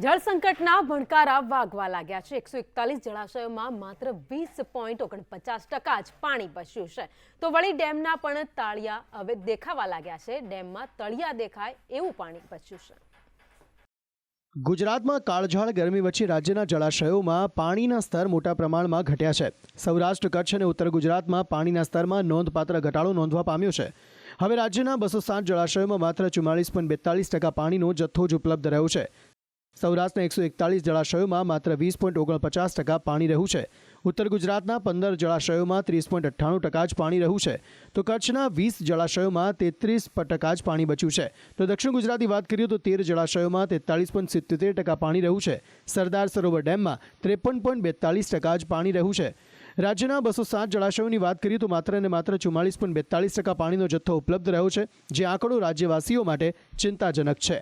જળ સંકટના ભણકારા વાગવા લાગ્યા છે. એકસો એકતાલીસ જળાશયોમાં માત્ર વીસ પોઈન્ટ ઓગણપચાસ ટકા જ પાણી બચ્યું છે. તો વળી ડેમના પણ તાળિયા હવે દેખાવા લાગ્યા છે. ડેમમાં તળિયા દેખાય એવું પાણી બચ્યું છે. ગુજરાતમાં કાળઝાળ ગરમી વચ્ચે રાજ્યના જળાશયોમાં પાણીના સ્તર મોટા પ્રમાણમાં ઘટ્યા છે. સૌરાષ્ટ્ર, કચ્છ અને ઉત્તર ગુજરાતમાં પાણીના સ્તરમાં નોંધપાત્ર ઘટાડો નોંધવા પામ્યો છે. હવે રાજ્યના બસો સાત જળાશયોમાં માત્ર ચુમ્માળીસ પોઈન્ટ બેતાલીસ ટકા પાણીનો જથ્થો જ ઉપલબ્ધ રહ્યો છે. સૌરાષ્ટ્રના એકસો એકતાલીસ જળાશયોમાં માત્ર વીસ પોઈન્ટ ઓગણપચાસ ટકા પાણી રહ્યું છે. ઉત્તર ગુજરાતના પંદર જળાશયોમાં ત્રીસ પોઈન્ટ અઠ્ઠાણું ટકા જ પાણી રહ્યું છે. તો કચ્છના વીસ જળાશયોમાં તેત્રીસ ટકા જ પાણી બચ્યું છે. તો દક્ષિણ ગુજરાતની વાત કરીએ તો તેર જળાશયોમાં તેતાલીસ પોઈન્ટ સિત્તોતેર ટકા પાણી રહ્યું છે. સરદાર સરોવર ડેમમાં ત્રેપન પોઈન્ટ બેતાલીસ ટકા જ પાણી રહ્યું છે. રાજ્યના બસો સાત જળાશયોની વાત કરીએ તો માત્ર ને માત્ર ચુમ્માલીસ પોઈન્ટ બેતાલીસ ટકા પાણીનો જથ્થો ઉપલબ્ધ રહ્યો છે, જે આંકડો રાજ્યવાસીઓ માટે ચિંતાજનક છે.